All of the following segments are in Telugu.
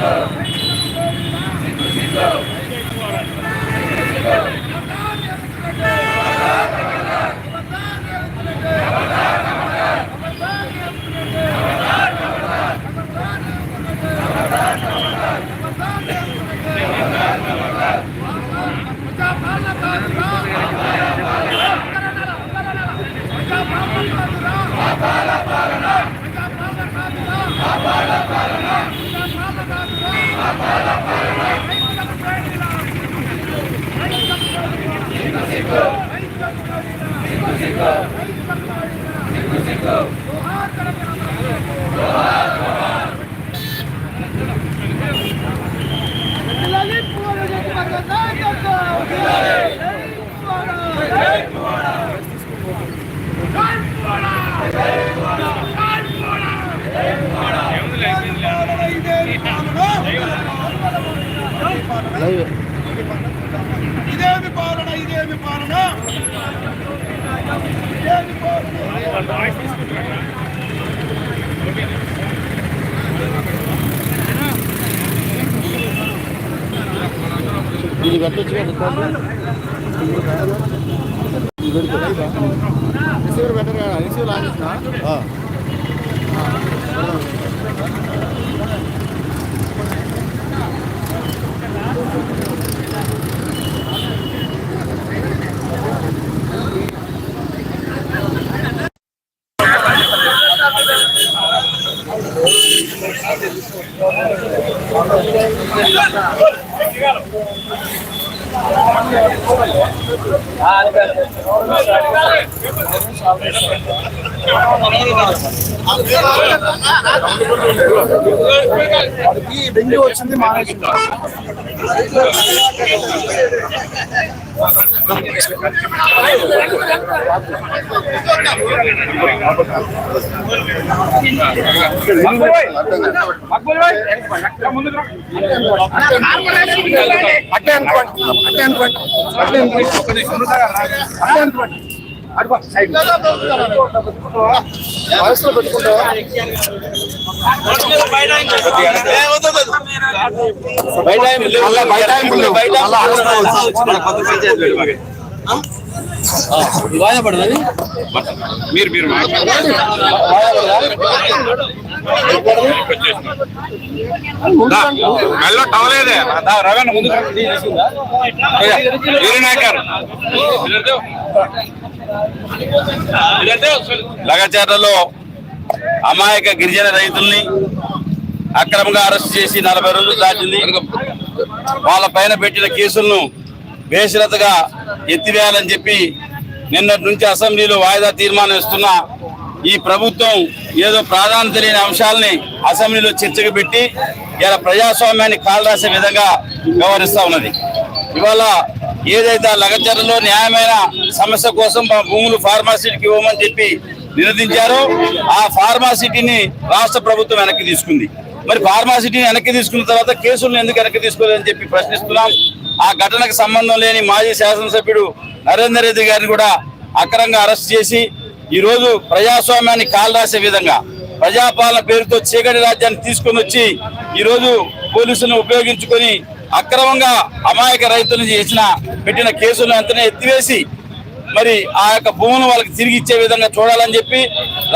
ఇదేమి ఇదేమి పాలన ఇదేమి పాలన ఇది పెట్టచ్చు కదా రిసీవర్ బెటర్ కదా రిసీవర్ ఆన్ అవును ఈ డెంగ్యూ వచ్చింది మానేసింది అట్టే అనుకోండి అట్టే అనుకోండి అట్టే అనుకోండి అట్టే అనుకోండి మళ్ళా మీరు మీరు మెల్లో టవలేదే రవణ ముందు నాయకర్ లగచర్లలో అమాయక గిరిజన రైతుల్ని అక్రమంగా అరెస్ట్ చేసి నలభై రోజులు దాటింది. వాళ్ళ పైన పెట్టిన కేసులను బేషరతగా ఎత్తివేయాలని చెప్పి నిన్నటి నుంచి అసెంబ్లీలో వాయిదా తీర్మానం ఇస్తున్న ఈ ప్రభుత్వం ఏదో ప్రాధాన్యత లేని అంశాలని అసెంబ్లీలో చర్చకు పెట్టి ఇలా ప్రజాస్వామ్యాన్ని కాలరాసే విధంగా వ్యవహరిస్తూ ఉన్నది. ఇవాళ ఏదైతే లగచరలో లగచర్లలో న్యాయమైన సమస్య కోసం మా భూములు ఫార్మాసిటీకి ఇవ్వమని చెప్పి నినదించారో ఆ ఫార్మాసిటీని రాష్ట్ర ప్రభుత్వం వెనక్కి తీసుకుంది. మరి ఫార్మాసిటీని వెనక్కి తీసుకున్న తర్వాత కేసులను ఎందుకు వెనక్కి తీసుకోలేదని చెప్పి ప్రశ్నిస్తున్నాం. ఆ ఘటనకు సంబంధం లేని మాజీ శాసనసభ్యుడు నరేందర్ రెడ్డి గారిని కూడా అక్రంగా అరెస్ట్ చేసి ఈరోజు ప్రజాస్వామ్యాన్ని కాలరాసే విధంగా ప్రజాపాలన పేరుతో చీకటి రాజ్యాన్ని తీసుకొని వచ్చి ఈరోజు పోలీసులను ఉపయోగించుకొని అక్రమంగా అమాయక రైతులను చేసిన పెట్టిన కేసులను వెంటనే ఎత్తివేసి మరి ఆ యొక్క భూములను వాళ్ళకి తిరిగి ఇచ్చే విధంగా చూడాలని చెప్పి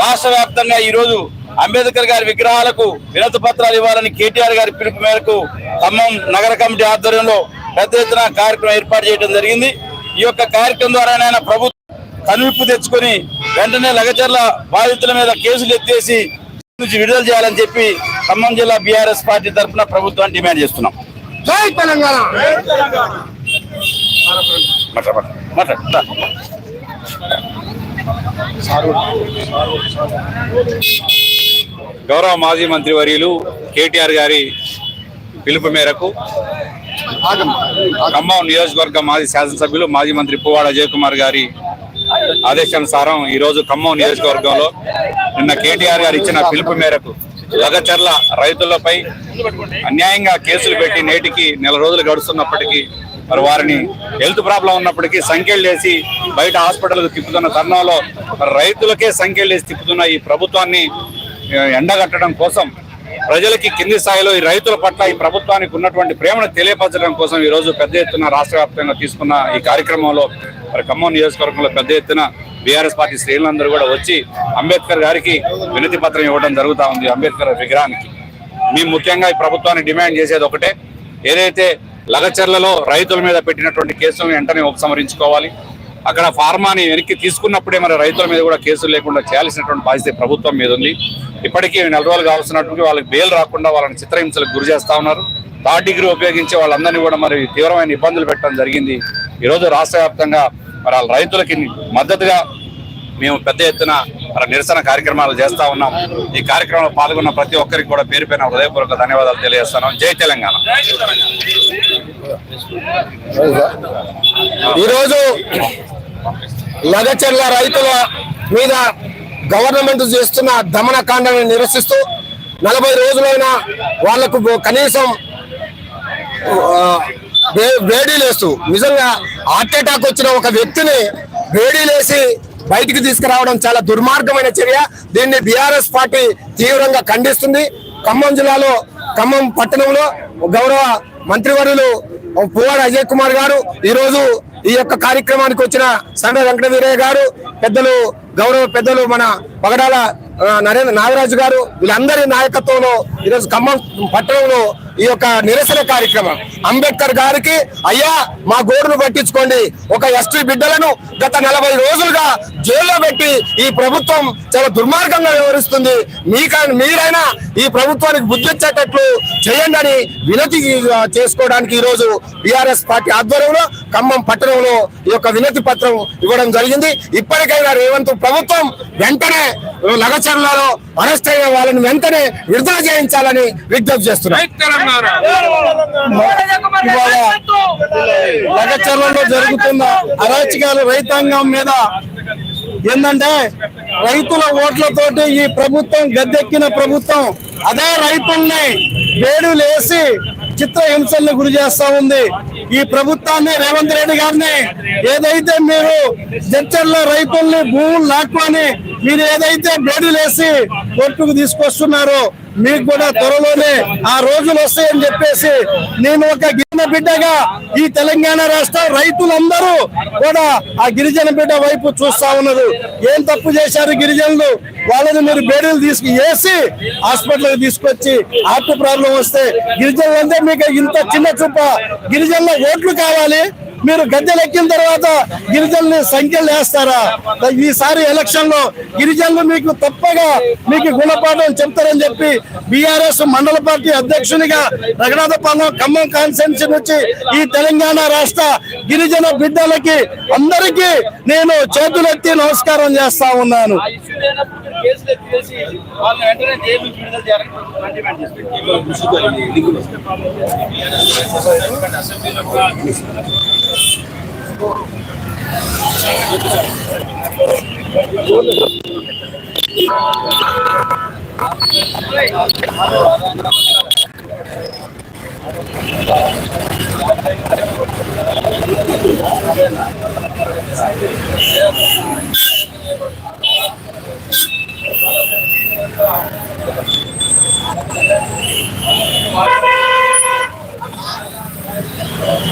రాష్ట్ర వ్యాప్తంగా ఈరోజు అంబేద్కర్ గారి విగ్రహాలకు వినతి పత్రాలు ఇవ్వాలని కేటీఆర్ గారి పిలుపు మేరకు ఖమ్మం నగర కమిటీ ఆధ్వర్యంలో పెద్ద ఎత్తున కార్యక్రమం ఏర్పాటు చేయడం జరిగింది. ఈ యొక్క కార్యక్రమం ద్వారానైనా ప్రభుత్వం కనువిప్పు తెచ్చుకొని వెంటనే లగచర్ల బాధితుల మీద కేసులు ఎత్తేసి నుంచి విడుదల చేయాలని చెప్పి ఖమ్మం జిల్లా బీఆర్ఎస్ పార్టీ తరఫున ప్రభుత్వాన్ని డిమాండ్ చేస్తున్నాం. జై తెలంగాణ. గౌరవ మాజీ మంత్రి వర్యులు కేటీఆర్ గారి పిలుపు మేరకు ఖమ్మం నియోజకవర్గ మాజీ శాసనసభ్యులు మాజీ మంత్రి పువ్వాడ అజయ్ కుమార్ గారి ఆదేశానుసారం ఈరోజు ఖమ్మం నియోజకవర్గంలో నిన్న కేటీఆర్ గారు ఇచ్చిన పిలుపు మేరకు లగచర్ల రైతులపై అన్యాయంగా కేసులు పెట్టి నేటికి నెల రోజులు గడుస్తున్నప్పటికీ మరి వారిని హెల్త్ ప్రాబ్లం ఉన్నప్పటికీ సంఖ్యలు వేసి బయట హాస్పిటల్కు తిప్పుతున్న తరుణంలో మరి రైతులకే సంఖ్యలు వేసి తిప్పుతున్న ఈ ప్రభుత్వాన్ని ఎండగట్టడం కోసం ప్రజలకి కింది స్థాయిలో ఈ రైతుల పట్ల ఈ ప్రభుత్వానికి ఉన్నటువంటి ప్రేమను తెలియపరచడం కోసం ఈ రోజు పెద్ద ఎత్తున రాష్ట్ర వ్యాప్తంగా తీసుకున్న ఈ కార్యక్రమంలో మరి ఖమ్మం నియోజకవర్గంలో పెద్ద ఎత్తున బీఆర్ఎస్ పార్టీ శ్రేణులందరూ కూడా వచ్చి అంబేద్కర్ గారికి వినతి పత్రం ఇవ్వడం జరుగుతూ ఉంది అంబేద్కర్ విగ్రహానికి. మేము ముఖ్యంగా ఈ ప్రభుత్వాన్ని డిమాండ్ చేసేది ఒకటే. ఏదైతే లగచర్లలో రైతుల మీద పెట్టినటువంటి కేసులను వెంటనే ఉపసంహరించుకోవాలి. అక్కడ ఫార్మాని వెనక్కి తీసుకున్నప్పుడే మరి రైతుల మీద కూడా కేసులు లేకుండా చేయాల్సినటువంటి బాధ్యత ప్రభుత్వం మీద ఉంది. ఇప్పటికీ నెల రోజులు కావాల్సినటువంటి వాళ్ళకి బెయిల్ రాకుండా వాళ్ళని చిత్రహింసలకు గురి చేస్తా ఉన్నారు. థర్డ్ డిగ్రీ ఉపయోగించి వాళ్ళందరినీ కూడా మరి తీవ్రమైన ఇబ్బందులు పెట్టడం జరిగింది. ఈరోజు రాష్ట్ర వ్యాప్తంగా మరి వాళ్ళ రైతులకి మద్దతుగా మేము పెద్ద ఎత్తున మరి నిరసన కార్యక్రమాలు చేస్తా ఉన్నాం. ఈ కార్యక్రమంలో పాల్గొన్న ప్రతి ఒక్కరికి కూడా పేరు పైన హృదయపూర్వక ధన్యవాదాలు తెలియజేస్తున్నాం. జై తెలంగాణ. ఈరోజు లగచర్ల రైతుల మీద గవర్నమెంట్ చేస్తున్న దమనకాండని నిరసిస్తూ నలభై రోజులైనా వాళ్ళకు కనీసం వేడీలేస్తూ. నిజంగా హార్ట్ అటాక్ వచ్చిన ఒక వ్యక్తిని వేడీలేసి బయటికి తీసుకురావడం చాలా దుర్మార్గమైన చర్య. దీన్ని బీఆర్ఎస్ పార్టీ తీవ్రంగా ఖండిస్తుంది. ఖమ్మం జిల్లాలో ఖమ్మం పట్టణంలో గౌరవ మంత్రివర్యులు పువ్వాడ అజయ్ కుమార్ గారు ఈరోజు ఈ యొక్క కార్యక్రమానికి వచ్చిన సండ వెంకట వీరయ్య గారు పెద్దలు గౌరవ పెద్దలు మన పగడాల నరేంద్ర నాగరాజు గారు వీళ్ళందరి నాయకత్వంలో ఈరోజు ఖమ్మం పట్టణంలో ఈ యొక్క నిరసన కార్యక్రమం. అంబేద్కర్ గారికి అయ్యా మా గోడును పట్టించుకోండి. ఒక ఎస్టీ బిడ్డలను గత నలభై రోజులుగా జైల్లో పెట్టి ఈ ప్రభుత్వం చాలా దుర్మార్గంగా వ్యవహరిస్తుంది. మీక మీరైనా ఈ ప్రభుత్వానికి బుద్ధి వచ్చేటట్లు చేయండి అని వినతి చేసుకోవడానికి ఈ రోజు బీఆర్ఎస్ పార్టీ ఆధ్వర్యంలో ఖమ్మం పట్టణంలో ఈ యొక్క వినతి పత్రం ఇవ్వడం జరిగింది. ఇప్పటికైనా రేవంత్ ప్రభుత్వం వెంటనే లగచర్లలో అరెస్ట్ అయిన వాళ్ళని వెంటనే విడుదల చేయించాలని విజ్ఞప్తి చేస్తున్నారు లగచర్లలో జరుగుతున్న అరాచకాలు రైతాంగం మీద ఏంటంటే రైతుల ఓట్లతోటి ఈ ప్రభుత్వం గద్దెక్కిన ప్రభుత్వం అదే రైతుల్ని వేడులేసి చిత్రహింసల్ని గురి చేస్తా ఉంది. ఈ ప్రభుత్వాన్ని రేవంత్ రెడ్డి గారిని ఏదైతే మీరు జడ్చర్ల రైతుల్ని భూములు లాక్కొని మీరు ఏదైతే బేడులేసి కోర్టుకు తీసుకొస్తున్నారో మీకు కూడా త్వరలోనే ఆ రోజులు వస్తాయని చెప్పేసి నేను ఒక బిడ్డగా ఈ తెలంగాణ రాష్ట్ర రైతులందరూ కూడా ఆ గిరిజన బిడ్డ వైపు చూస్తా ఉన్నారు. ఏం తప్పు చేశారు గిరిజనులు? వాళ్ళని మీరు బేడీలు తీసుకు వేసి హాస్పిటల్కి తీసుకొచ్చి హార్ట్ ప్రాబ్లం వస్తే గిరిజనులు అంటే మీకు ఇంత చిన్న చూప. గిరిజనుల ఓట్లు కావాలి. మీరు గద్దెలెక్కిన తర్వాత గిరిజనుల్ని సంఖ్యలు వేస్తారా? ఈసారి ఎలక్షన్లో గిరిజనులు మీకు తప్పగా మీకు గుణపాఠం చెప్తారని చెప్పి బీఆర్ఎస్ మండల పార్టీ అధ్యక్షునిగా రఘునాథపాలెం ఖమ్మం కాన్స్టిట్యూన్సీ నుంచి ఈ తెలంగాణ రాష్ట్ర గిరిజన బిడ్డలకి అందరికీ నేను చేతులెత్తి నమస్కారం చేస్తా ఉన్నాను. కేసులు Bye-bye.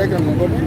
దగ్గర ఇంకోటి